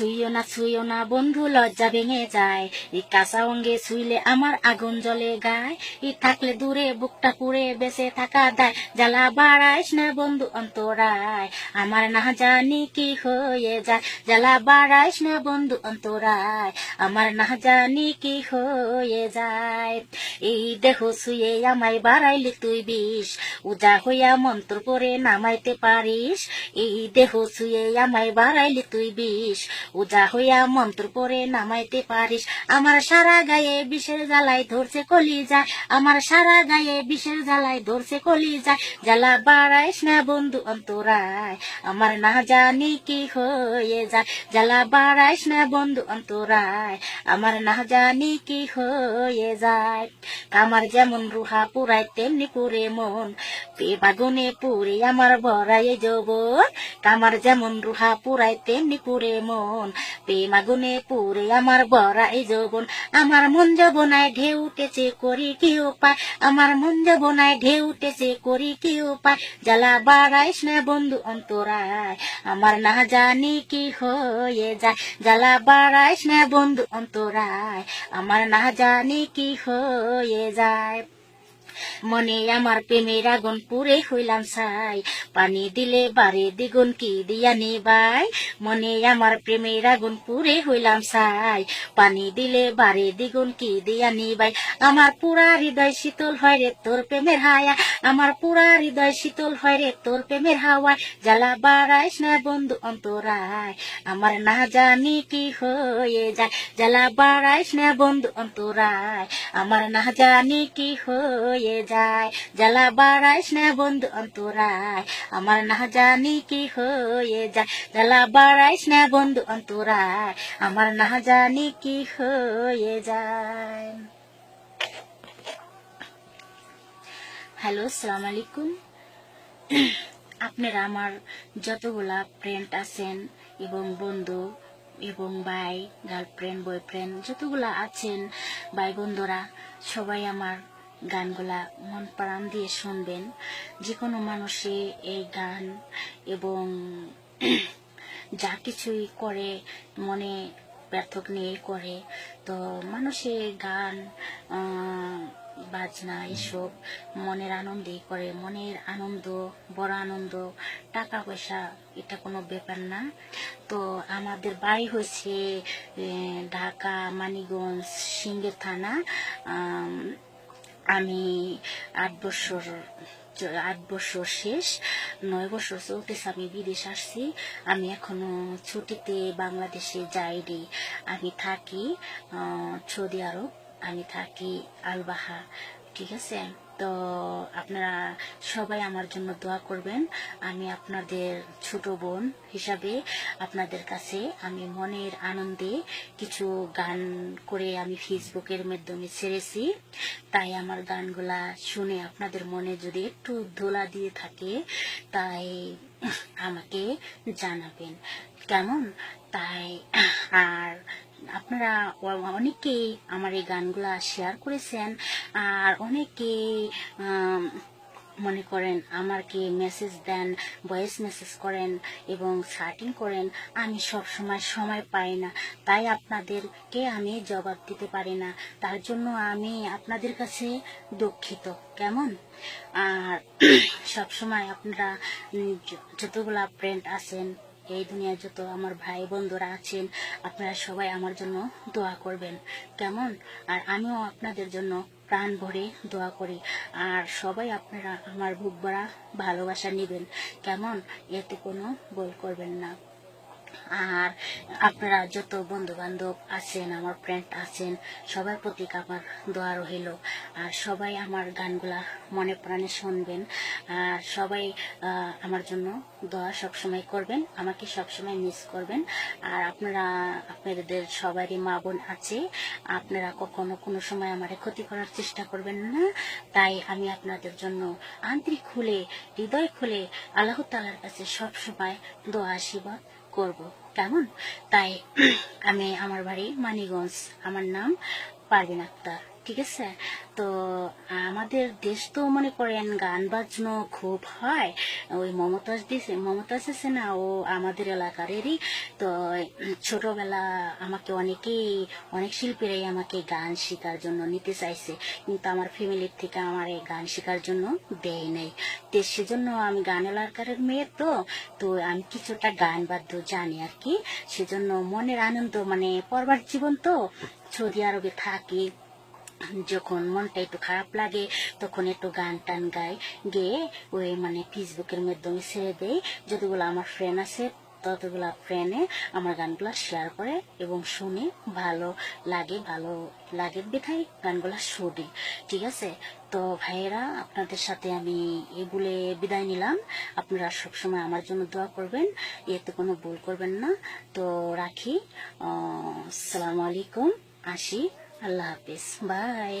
ছুইও না ছুইও না, বন্ধু, লজ্জা ভেঙে যায়। এই কাঁচা অঙ্গে ছুইলে আমার আগুন জ্বলে গায়। ই থাকলে দূরে বুকটা পুড়ে বেঁচে থাকা দায়। জ্বালা বাড়াইস না বন্ধু অন্তরায়, আমার না জানি কি হয়ে যায়। জ্বালা বাড়াইস না বন্ধু অন্তরায়, আমার না জানি কি হয়ে যায়। এই দেহ ছুঁয়ে আমায় বাড়াইলি তুই বিষ। উজা হইয়া মন্ত্র করে নামাইতে পারিস। এই দেহ ছুঁয়ে আমায় বাড়াইলি তুই বিষ। উজা হইয়া মন্ত্র করে নামাইতে পারিস। আমার সারা গায়ে বিষের জ্বালায় ধরছে কলি যায় আমার সারা গায়ে বিষের জ্বালায় ধরছে কলি যায় জ্বালা বাড়াইস না বন্ধু অন্তরায়, আমার না জানি কি হয়ে যায়। জ্বালা বাড়াইস না বন্ধু অন্তরায়, আমার না জানি কি হয়ে যায়। কামার যেমন রুহা পুরাই তেমনি পুরে মন। বাগুনে পুরে আমার ভরাই যৌবন। কামার যেমন রুহা পুরাই তেমনি পুরে মন। পে মাগুনে পুরে আমার ভরাই যৌবন। আমার মন যবনায় ঢেউ উঠেছে, করি কি উপায়? আমার মন যবনায় ঢেউ উঠেছে, করি কি উপায়? জ্বালা বাড়াইস না বন্ধু অন্তরায়। আমার না জানি কি হয়ে যায়। জ্বালা বাড়াইস না বন্ধু অন্তরায়। আমার না জানি কি হয়ে যায়। মনে আমার প্রেমের আগুন পুরে হইলাম ছাই। পানি দিলে বারে দ্বিগুণ কি দিয়া নিবাই? মনে আমার প্রেমের আগুন পুরে হইলাম ছাই। পানি দিলে বারে দ্বিগুণ কি দিয়া নিবাই? আমার পুরা হৃদয় শীতল হয় রে তোর প্রেমের হায়া আমার পুরা হৃদয় শীতল হয় রে তোর প্রেমের হাওয়া। জ্বালা বাড়াইস না বন্ধু অন্তরায়। আমার না জানি কি হয়ে যায়। জ্বালা বাড়াইস না বন্ধু অন্তরায়। আমার না জানি কি হয়ে যায় জ্বালা বাড়াইস না বন্ধু অন্তরায়। আমার না জানি কি হয়ে যায়, জ্বালা বাড়াইস না বন্ধু অন্তরায়। আমার না জানি কি হয়ে যায়। হ্যালো, সালাম আলাইকুম। আপনারা আমার যতগুলা ফ্রেন্ড আছেন, এবং বন্ধু, এবং ভাই গার্লফ্রেন্ড বয়ফ্রেন্ড যতগুলা আছেন ভাই বন্ধুরা সবাই আমার গানগুলা মন প্রাণ দিয়ে শুনবেন। যে কোনো মানুষে এই গান এবং যা কিছুই করে, মনে ব্যর্থক নিয়ে করে, তো মানুষে গান বাজনা এসব মনের আনন্দেই করে। মনের আনন্দ, বড় আনন্দ, টাকা পয়সা, এটা কোনো ব্যাপার না। তো আমাদের বাড়ি হয়েছে ঢাকা মানিগঞ্জ সিঙ্গের থানা আম, আট বছর আট বছর শেষ নয় বছর চলতেছে আমি বিদেশ আসছি। আমি এখনও ছুটিতে বাংলাদেশে যাইনি। আমি থাকি সৌদি আরব আমি থাকি আলবাহা ঠিক আছে? তো আপনারা সবাই আমার জন্য দোয়া করবেন। আমি আপনাদের ছোট বোন হিসাবে আপনাদের কাছে আমি মনের আনন্দে কিছু গান করে আমি ফেসবুকের মাধ্যমে ছেড়েছি। তাই আমার গানগুলা শুনে আপনাদের মনে যদি একটু ধোলা দিয়ে থাকে, তাই আমাকে জানাবেন। কেমন? তাই আর আপনারা অ- অনেকেই আমার এই গানগুলা শেয়ার করেছেন আর অনেকেই মনে করেন আমাকে মেসেজ দেন ভয়েস মেসেজ করেন এবং চাটিং করেন। আমি সব সময় সময় পাই না। তাই আপনাদেরকে আমি জবাব দিতে পারি না। তার জন্য আমি আপনাদের কাছে দুঃখিত। কেমন? আর সব সময় আপনারা যতগুলা ফ্রেন্ড আছেন এই দুনিয়ায় যত আমার ভাই বন্ধুরা আছেন, আপনারা সবাই আমার জন্য দোয়া করবেন। কেমন? আর আমিও আপনাদের জন্য প্রাণ ভরে দোয়া করি। আর সবাই আপনারা আমার বুক ভরা ভালোবাসা নেবেন। কেমন? এতে কোনো বল করবেন না। আর আপনারা যত বন্ধু বান্ধব আছেন, আমার ফ্রেন্ড আছেন, সবার প্রতি আমার দোয়া রইল। আর সবাই আমার গানগুলা মনে প্রাণে শুনবেন। আর সবাই আমার জন্য দোয়া সবসময় করবেন, আমাকে সবসময় মিস করবেন। আর আপনারা, আপনাদের সবারই মা বোন আছে, আপনারা কখনো কোনো সময় আমার ক্ষতি করার চেষ্টা করবেন না। তাই আমি আপনাদের জন্য আন্তরিক খুলে, হৃদয় খুলে আল্লাহ তালার কাছে সবসময় দোয়া আশীর্বাদ করব। কেমন? তাই আমি আমার বাড়ি মানিগঞ্জ। আমার নাম পারবিন আক্তার। ঠিক আছে? তো আমাদের দেশ তো মনে করেন গান বাজনো খুব হয়। ওই মমতাজ দিছে মমতাজ আছে না? ও আমাদের এলাকারেরই। তো ছোটবেলা আমাকে অনেকেই, অনেক শিল্পীরাই আমাকে গান শেখার জন্য নিতে চাইছে। কিন্তু আমার ফ্যামিলির থেকে আমার এই গান শেখার জন্য দেয় নাই। তো সেজন্য আমি গান এলাকারের মেয়ে তো তো আমি কিছুটা গান বাদ্য জানি আর কি। সেজন্য মনের আনন্দ মানে পরবার জীবন তো সৌদি আরবে থাকি। যখন মনটা একটু খারাপ লাগে, তখন একটু গান টান গাই, গেয়ে ওই মানে ফেসবুকের মাধ্যমে ছেড়ে দেই। যতগুলো আমার ফ্রেন্ড আছে, ততগুলা ফ্রেন্ডে আমার গানগুলো শেয়ার করে এবং শুনে। ভালো লাগে ভালো লাগে, বেথাই গানগুলো শুনি। ঠিক আছে? তো ভাইয়েরা, আপনাদের সাথে আমি এই বলে বিদায় নিলাম। আপনারা সবসময় আমার জন্য দোয়া করবেন। এতে কোনো ভুল করবেন না। তো রাখি। আসসালামু আলাইকুম। আসি। আল্লাহ হাফিজ বাই